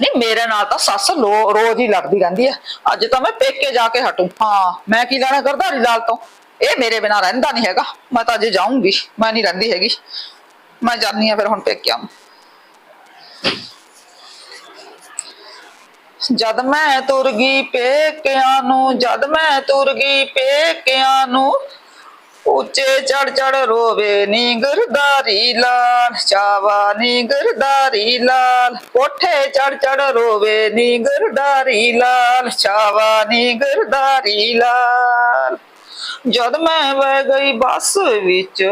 ਨਹੀਂ, ਮੇਰੇ ਨਾਲ ਤਾਂ ਸੱਸ ਲੋ- ਰੋਜ਼ ਹੀ ਲੜਦੀ ਰਹਿੰਦੀ ਹੈ ਅੱਜ ਤਾਂ ਮੈਂ ਪੇਕੇ ਜਾ ਕੇ ਹਟੂ। ਹਾਂ, ਮੈਂ ਕੀ ਲੈਣਾ ਗਰਧਾਰੀ ਲਾਲ ਤੋਂ? ਇਹ ਮੇਰੇ ਬਿਨਾਂ ਰਹਿੰਦਾ ਨਹੀਂ ਹੈਗਾ। ਮੈਂ ਤਾਂ ਅੱਜ ਜਾਊਂਗੀ। ਮੈਂ ਨਹੀਂ ਰਹਿੰਦੀ ਹੈਗੀ। ਮੈਂ ਜਾਣੀ ਆ ਫਿਰ ਹੁਣ ਪੇਕਿਆਂ ਨੂੰ। ਜਦ ਮੈਂ ਤੁਰ ਗਈ ਪੇਕਿਆਂ ਨੂੰ, ਜਦ ਮੈਂ ਤੁਰ ਗਈ ਪੇਕਿਆਂ ਨੂੰ ਉੱਚੇ ਚੜ ਚੜ ਰੋਵੇ ਨੀ ਗਰਦਾਰੀ ਲਾਲ ਚਾਵਾ ਨੀ ਗਰਦਾਰੀ ਲਾਲ। ਕੋਠੇ ਚੜ ਚੜ ਰੋਵੇ ਨੀ ਗਰਦਾਰੀ ਲਾਲ ਚਾਵਾ ਨੀ ਗਰਦਾਰੀ ਲਾਲ। ਜਦ ਮੈਂ ਵਹਿ ਗਈ ਬੱਸ ਵਿੱਚ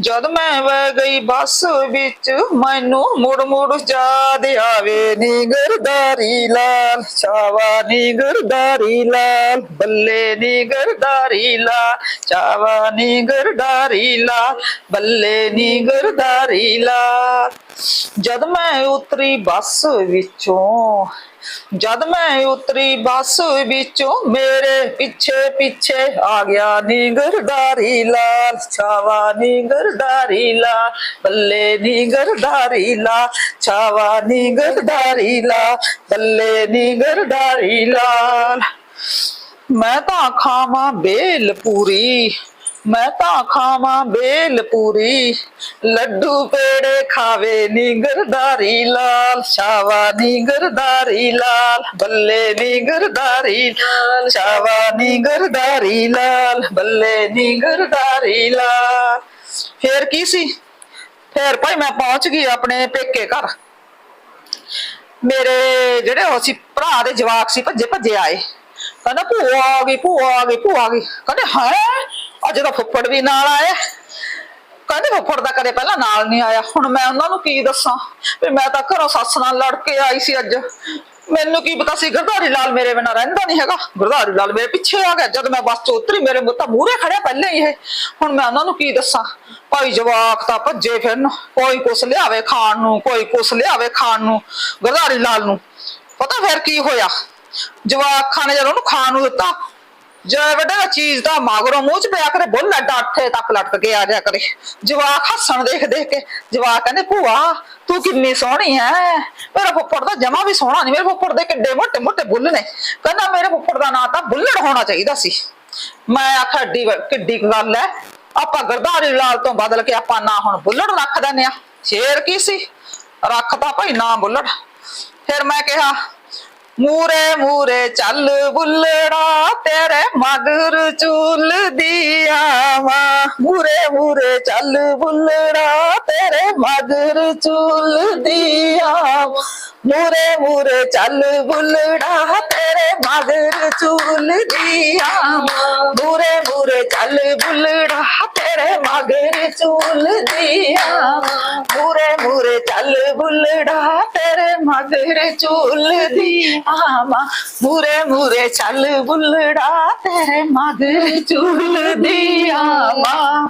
ਜਦ ਮੈਂ ਵਹਿ ਗਈ ਬੱਸ ਵਿੱਚ, ਮੈਨੂੰ ਮੁੜ ਮੁੜ ਯਾਦ ਆਵੇ। ਨੀ ਗਰਦਾਰੀ ਲਾਲ ਚਾਵਾ ਨੀ ਗਰਦਾਰੀ ਲਾਲ, ਬੱਲੇ ਨੀ ਗਰਦਾਰੀ ਲਾਲ ਚਾਵਾ ਨੀ ਗਰਦਾਰੀ ਲਾਲ, ਬੱਲੇ ਨੀ ਗਰਦਾਰੀ ਲਾਲ। ਜਦ ਮੈਂ ਉਤਰੀ ਬੱਸ ਵਿੱਚੋਂ ਜਦ ਮੈਂ ਉਤਰੀ ਬੱਸ ਵਿੱਚੋਂ ਮੇਰੇ ਪਿੱਛੇ ਪਿੱਛੇ ਆ ਗਿਆ ਨੀ ਗਰਦਾਰੀ ਲਾਲ, ਛਾਵਾ ਨੀ ਗਰਦਾਰੀ ਲਾ ਬੱਲੇ ਨੀ ਗਰਦਾਰੀ ਲਾ ਛਾਵਾ ਨੀ ਗਰਦਾਰੀ ਲਾ ਬੱਲੇ ਨੀ ਗਰਦਾਰੀ ਲਾਲ। ਮੈਂ ਤਾਂ ਖਾਵਾਂ ਬੇਲ ਪੂਰੀ ਮੈਂ ਤਾਂ ਖਾਵਾਂ ਬੇਲ ਪੂਰੀ, ਲੱਡੂ ਪੇੜੇ ਖਾਵੇ ਨੀ ਗਰਦਾਰੀ ਲਾਲ ਸ਼ਾਵਾ ਨੀ ਗਰਦਾਰੀ ਲਾਲ, ਬੱਲੇ ਨੀ ਗਰਦਾਰੀ ਲਾਲ ਸ਼ਾਵਾ ਨੀ ਗਰਦਾਰੀ ਲਾਲ, ਬੱਲੇ ਨੀ ਗਰਦਾਰੀ ਲਾਲ। ਫੇਰ ਕੀ ਸੀ? ਫੇਰ ਭਾਈ ਮੈਂ ਪਹੁੰਚ ਗਈ ਆਪਣੇ ਪੇਕੇ ਘਰ। ਮੇਰੇ ਜਿਹੜੇ ਉਹ ਸੀ ਭਰਾ ਦੇ ਜਵਾਕ ਸੀ ਭੱਜੇ ਭੱਜੇ ਆਏ। ਕਹਿੰਦਾ, ਭੂਆ ਆ ਗਈ, ਭੂਆ ਆ ਗਈ, ਭੂਆ ਆ ਗਈ। ਕਹਿੰਦੇ, ਹੈ? ਅੱਜ ਤਾਂ ਫੁੱਫੜ ਵੀ ਨਾਲ ਆਇਆ। ਕਹਿੰਦੇ ਫੁੱਫੜ ਦਾ ਕਦੇ ਪਹਿਲਾਂ ਨਾਲ ਨਹੀਂ ਆਇਆ। ਹੁਣ ਮੈਂ ਉਹਨਾਂ ਨੂੰ ਕੀ ਦੱਸਾਂ? ਵੀ ਮੈਂ ਤਾਂ ਘਰੋਂ ਸੱਸ ਨਾਲ ਲੜ ਕੇ ਆਈ ਸੀ ਅੱਜ। ਮੈਨੂੰ ਕੀ ਪਤਾ ਸੀ, ਗਰਧਾਰੀ ਲਾਲ ਮੇਰੇ ਬਿਨਾਂ ਰਹਿੰਦਾ ਨਹੀਂ ਹੈਗਾ। ਗਰਧਾਰੀ ਲਾਲ ਮੇਰੇ ਪਿੱਛੇ ਆ ਗਿਆ। ਜਦ ਮੈਂ ਬੱਸ ਤੋਂ ਉਤਰੀ, ਮੇਰੇ ਮੁੱਤਾ ਮੂਹਰੇ ਖੜਿਆ ਪਹਿਲੇ ਹੀ ਇਹ। ਹੁਣ ਮੈਂ ਉਹਨਾਂ ਨੂੰ ਕੀ ਦੱਸਾਂ? ਭਾਈ ਜਵਾਕ ਤਾਂ ਭੱਜੇ ਫਿਰਨ। ਕੋਈ ਕੁਛ ਲਿਆਵੇ ਖਾਣ ਨੂੰ, ਕੋਈ ਕੁਛ ਲਿਆਵੇ ਖਾਣ ਨੂੰ, ਗੁਰਧਾਰੀ ਲਾਲ ਨੂੰ। ਪਤਾ ਫਿਰ ਕੀ ਹੋਇਆ? ਜਵਾਕ ਖਾਣੇ ਜਦੋਂ ਉਹਨੂੰ ਖਾਣ ਨੂੰ ਦਿੱਤਾ। ਜੇ ਵੱਡਾ ਚੀਜ਼ ਦਾ ਮਾਗਰੋਂ ਮੂੰਹ ਚ ਪਿਆ ਕਰੇ, ਬੁੱਲ ਡਾਠੇ ਤੱਕ ਲਟਕ ਕੇ ਆ ਜਾ ਕਰੇ। ਜਵਾਕ ਹੱਸਣ ਦੇਖ ਦੇਖ ਕੇ, ਜਵਾਕ ਕਹਿੰਦੇ, ਭੂਆ, ਤੂੰ ਕਿੰਨੀ ਸੋਹਣੀ ਐ। ਮੇਰਾ ਫੁੱਫੜ ਦਾ ਜਮਾ ਵੀ ਸੋਹਣਾ ਨਹੀਂ ਮੇਰੇ ਫੁੱਫੜ ਦੇ ਕਿੱਡੇ ਮੋਟੇ ਮੋਟੇ ਬੁੱਲ ਨੇ। ਕਹਿੰਦਾ, ਮੇਰੇ ਫੁੱਫੜ ਦਾ ਨਾਂ ਤਾਂ ਬੁੱਲੜ ਹੋਣਾ ਚਾਹੀਦਾ ਸੀ। ਮੈਂ ਆਖਿਆ, ਏਡੀ ਕਿੱਡੀ ਗੱਲ ਐ। ਆਪਾਂ ਗਰਦਾਰੀ ਲਾਲ ਤੋਂ ਬਦਲ ਕੇ ਆਪਾਂ ਨਾ ਹੁਣ ਬੁੱਲੜ ਰੱਖ ਦਿੰਦੇ ਆ। ਸ਼ੇਰ ਕੀ ਸੀ? ਰੱਖਤਾ ਭਾਈ ਨਾ ਬੁੱਲੜ। ਫਿਰ ਮੈਂ ਕਿਹਾ ਮੂਰੇ ਮੂਰੇ ਚੱਲ ਬੁੱਲੜਾ, ਤੇਰੇ ਮਗਰ ਝੂਲਦੀ ਆਵਾਂ। ਮੂਰੇ ਮੂਰੇ ਚੱਲ ਬੁੱਲੜਾ, ਤੇਰੇ ਮਗਰ ਝੂਲਦੀ ਆਵਾਂ। ਮੂਰੇ ਮੂਰੇ ਚੱਲ ਬੁੱਲੜਾ, ਤੇਰੇ ਮਗਰ ਝੂਲਦੀ ਆਵਾਂ। ਮੂਰੇ ਮੂਰੇ ਚੱਲ ਬੁੱਲੜਾ, ਤੇਰੇ ਮਗਰ ਝੂਲਦੀ ਆਵਾਂ। ਮੂਰੇ ਮੂਰੇ ਚੱਲ ਬੁੱਲੜਾ, ਤੇਰੇ ਮਗਰ ਝੂਲਦੀ ਆਵਾਂ। ਮੂਰੇ ਮੂਰੇ ਚੱਲ ਬੁੱਲੜਾ ਤੇਰੇ ਮਗਰ ਝੂਲਦੀ ਆਵਾਂ।